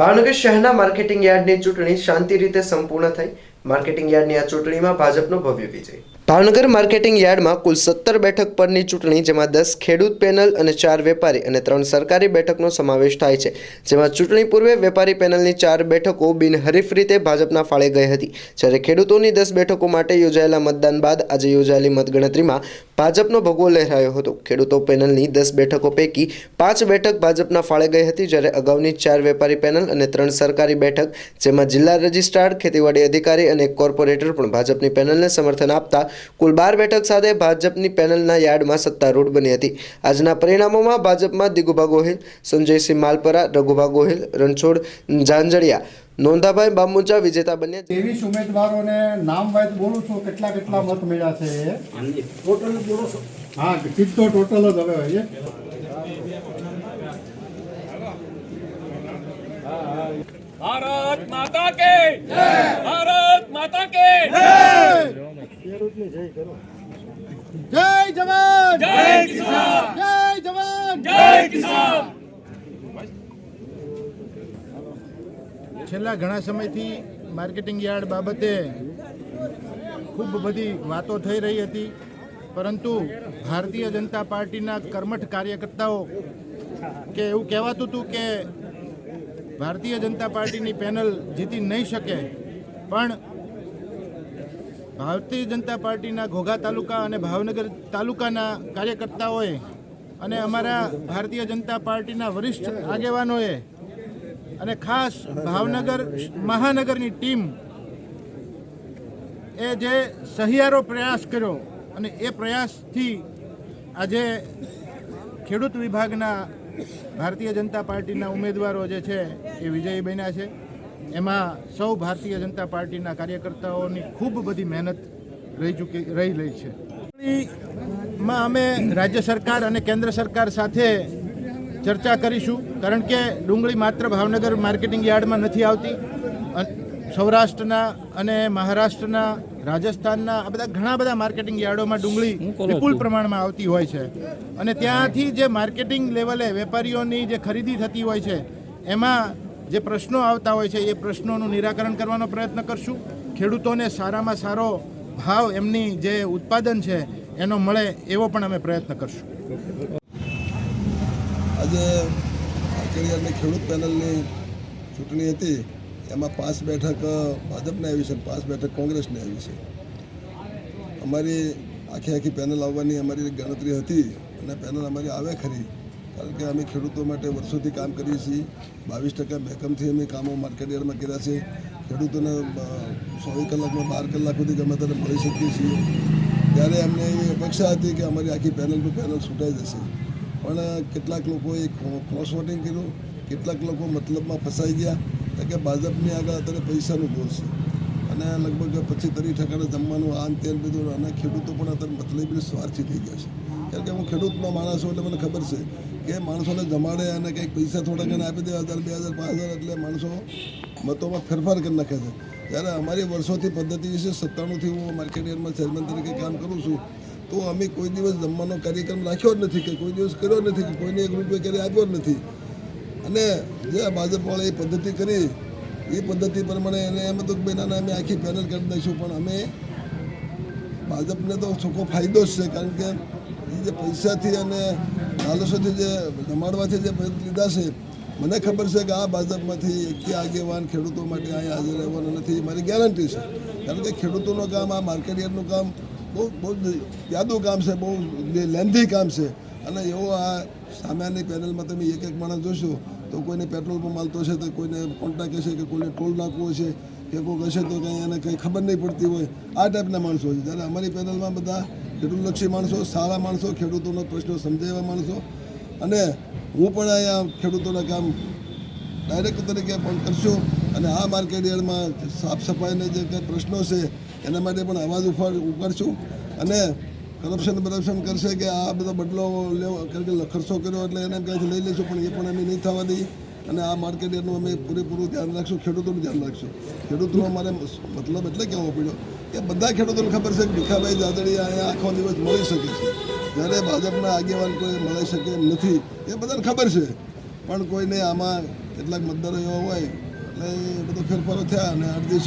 ભાવનગર શહેરના માર્કેટિંગ યાર્ડની ચૂંટણી શાંતિ રીતે સંપૂર્ણ થઈ. માર્કેટિંગ યાર્ડની આ ચૂંટણીમાં ભાજપનો ભવ્ય વિજય. ભાવનગર માર્કેટિંગ યાર્ડમાં કુલ સત્તર બેઠક પરની ચૂંટણી, જેમાં દસ ખેડૂત પેનલ અને ચાર વેપારી અને ત્રણ સરકારી બેઠકનો સમાવેશ થાય છે. જેમાં ચૂંટણી પૂર્વે વેપારી પેનલની ચાર બેઠકો બિનહરીફ રીતે ભાજપના ફાળે ગઈ હતી. જ્યારે ખેડૂતોની દસ બેઠકો માટે યોજાયેલા મતદાન બાદ આજે યોજાયેલી મતગણતરીમાં ભાજપનો ભગવો લહેરાયો હતો. ખેડૂતો પેનલની દસ બેઠકો પૈકી પાંચ બેઠક ભાજપના ફાળે ગઈ હતી, જ્યારે અગાઉની ચાર વેપારી પેનલ અને ત્રણ સરકારી બેઠક, જેમાં જિલ્લા રજિસ્ટ્રાર, ખેતીવાડી અધિકારી અને કોર્પોરેટર પણ ભાજપની પેનલને સમર્થન આપતા કુલ બાર બેઠક સાથે ભાજપની પેનલના યાર્ડમાં સત્તારૂઢ બની હતી. આજના પરિણામોમાં ભાજપમાં દિગુભા ગોહિલ સંજયસિંહ માલપરા રઘુભા ગોહિલ રણછોડ ઝાંઝડિયા નોંધાભાઈ બામુચા વિજેતા બન્યા ત્રેવીસ ઉમેદવારોને નામ વાઇઝ બોલું છું કેટલા કેટલા મત મળ્યા છે ટોટલ જ હવે હોય ભારત માતા કે જય જવાન જય કિસાન જય જવાન જય કિસાન છેલ્લા ઘણા સમયથી માર્કેટિંગ યાર્ડ બાબતે ખૂબ બધી વાતો થઈ રહી હતી, પરંતુ ભારતીય જનતા પાર્ટીના કર્મઠ કાર્યકર્તાઓ કે એવું કહેવાતું હતું કે ભારતીય જનતા પાર્ટીની પેનલ જીતી નહીં શકે, પણ ભારતીય જનતા પાર્ટીના ઘોઘા તાલુકા અને ભાવનગર તાલુકાના કાર્યકર્તાઓએ અને અમારા ભારતીય જનતા પાર્ટીના વરિષ્ઠ આગેવાનોએ અને ખાસ ભાવનગર મહાનગરની ટીમ એ જે સહિયારો પ્રયાસ કર્યો અને એ પ્રયાસથી આજે ખેડૂત વિભાગના ભારતીય જનતા પાર્ટીના ઉમેદવારો જે છે એ વિજયી બન્યા છે. એમાં સૌ ભારતીય જનતા પાર્ટીના કાર્યકર્તાઓની ખૂબ બધી મહેનત રહી ચૂકી રહી રહી છે. માં અમે રાજ્ય સરકાર અને કેન્દ્ર સરકાર સાથે ચર્ચા કરીશું કારણ કે ડુંગળી માત્ર ભાવનગર માર્કેટિંગ યાર્ડમાં નથી આવતી. સૌરાષ્ટ્રના અને મહારાષ્ટ્રના રાજસ્થાનના આ બધા ઘણા બધા માર્કેટિંગ યાર્ડોમાં ડુંગળી વિપુલ પ્રમાણમાં આવતી હોય છે. અને ત્યાંથી જે માર્કેટિંગ લેવલે વેપારીઓની જે ખરીદી થતી હોય છે એમાં જે પ્રશ્નો આવતા હોય છે એ પ્રશ્નોનું નિરાકરણ કરવાનો પ્રયત્ન કરશું. ખેડૂતોને સારામાં સારો ભાવ એમની જે ઉત્પાદન છે એનો મળે એવો પણ અમે પ્રયત્ન કરશું. આજે કેડિયાની ખેડૂત પેનલની ચૂંટણી હતી. એમાં પાંચ બેઠક ભાજપને આવી છે પાંચ બેઠક કોંગ્રેસને આવી છે. અમારી આખી આખી પેનલ આવવાની અમારી ગણતરી હતી અને પેનલ અમારી આવે ખરી. કારણ કે અમે ખેડૂતો માટે વર્ષોથી કામ કરીએ છીએ. બાવીસ ટકા મહેકમથી અમે કામો માર્કેટ યાર્ડમાં કર્યા છે. ખેડૂતોને ચોવીસ કલાકમાં બાર કલાક સુધી ગમે ત્યારે મળી શકીએ છીએ. ત્યારે અમને એવી અપેક્ષા હતી કે અમારી આખી પેનલ ટુ પેનલ છૂટાઈ જશે. પણ કેટલાક લોકોએ ક્રોસ વોટિંગ કર્યું. કેટલાક લોકો મતલબમાં ફસાઈ ગયા. કે ભાજપની આગળ અત્યારે પૈસાનું જોર છે. અને લગભગ પછી તરી ઠેકાણે જમવાનું, આ તેલ બધું. અને ખેડૂતો પણ અત્યારે મતલબી સ્વાર્થી થઈ ગયા છે. કારણ કે હું ખેડૂતનો માણસ છું એટલે મને ખબર છે કે માણસોને જમાડે અને કંઈક પૈસા થોડા ઘણા આપી દે, હજાર, બે હજાર, પાંચ હજાર એટલે માણસો મતોમાં ફેરફાર કરી નાખે છે. જ્યારે અમારી વર્ષોથી પદ્ધતિ છે સત્તાણુંથી હું માર્કેટ યાર્ડમાં ચેરમેન તરીકે કામ કરું છું, તો અમે કોઈ દિવસ જમવાનો કાર્યક્રમ રાખ્યો જ નથી કે કોઈ દિવસ કર્યો નથી કે કોઈને એક રૂપિયો કરી આપ્યો જ નથી. અને જે ભાજપવાળા એ પદ્ધતિ કરી એ પદ્ધતિ પ્રમાણે એને એમ હતું કે ભાઈ ના ના અમે આખી પેનલ કરી દઈશું, પણ અમે ભાજપને તો ચોખ્ખો ફાયદો જ છે, કારણ કે એ જે પૈસાથી અને લાલસોથી જે જમાડવાથી જે લીધા છે, મને ખબર છે કે આ ભાજપમાંથી એક આગેવાન ખેડૂતો માટે અહીં હાજર રહેવાનો નથી મારી ગેરંટી છે. કારણ કે ખેડૂતોનું કામ, આ માર્કેટયાર્ડનું કામ બહુ બહુ યાદું કામ છે, બહુ લેન્ધી કામ છે. અને એવો આ સામાન્ય પેનલમાં તમે એક એક માણસ જોશો તો કોઈને પેટ્રોલ પંપ માલતો છે તો કોઈને કોન્ટ્રાક્ટ હશે કે કોઈને ટોલ નાખવો છે કે કોઈક હશે તો કંઈ એને કંઈ ખબર નહીં પડતી હોય. આ ટાઈપના માણસો છે. જ્યારે અમારી પેનલમાં બધા ખેડૂતલક્ષી માણસો, સારા માણસો, ખેડૂતોનો પ્રશ્નો સમજે માણસો. અને હું પણ અહીંયા ખેડૂતોના કામ ડાયરેક્ટર તરીકે પણ કરશું અને આ માર્કેટ યાર્ડમાં સાફ સફાઈના જે કંઈ પ્રશ્નો છે એના માટે પણ અવાજ ઉફાડ ઉપાડશું. અને કરપ્શન બરપ્શન કરશે કે આ બધો બદલો લેવો, કારણ કે ખર્ચો કર્યો એટલે એને ક્યાંથી લઈ લઈશું, પણ એ પણ અમે નહીં થવા દઈએ અને આ માર્કેટ યાર્ડનું અમે પૂરેપૂરું ધ્યાન રાખશું, ખેડૂતોનું ધ્યાન રાખશું. ખેડૂતોનો અમારે મતલબ એટલે કહેવો પડ્યો કે બધા ખેડૂતોને ખબર છે કે ભીખાભાઈ જાદડી અહીંયા આખો દિવસ મળી શકે છે. જ્યારે ભાજપના આગેવાન કોઈ મળી શકે એમ નથી, એ બધાને ખબર છે. પણ કોઈને આમાં કેટલાક મતદારો એવા હોય, એટલે એ બધો ફેરફારો થયા અને અડધી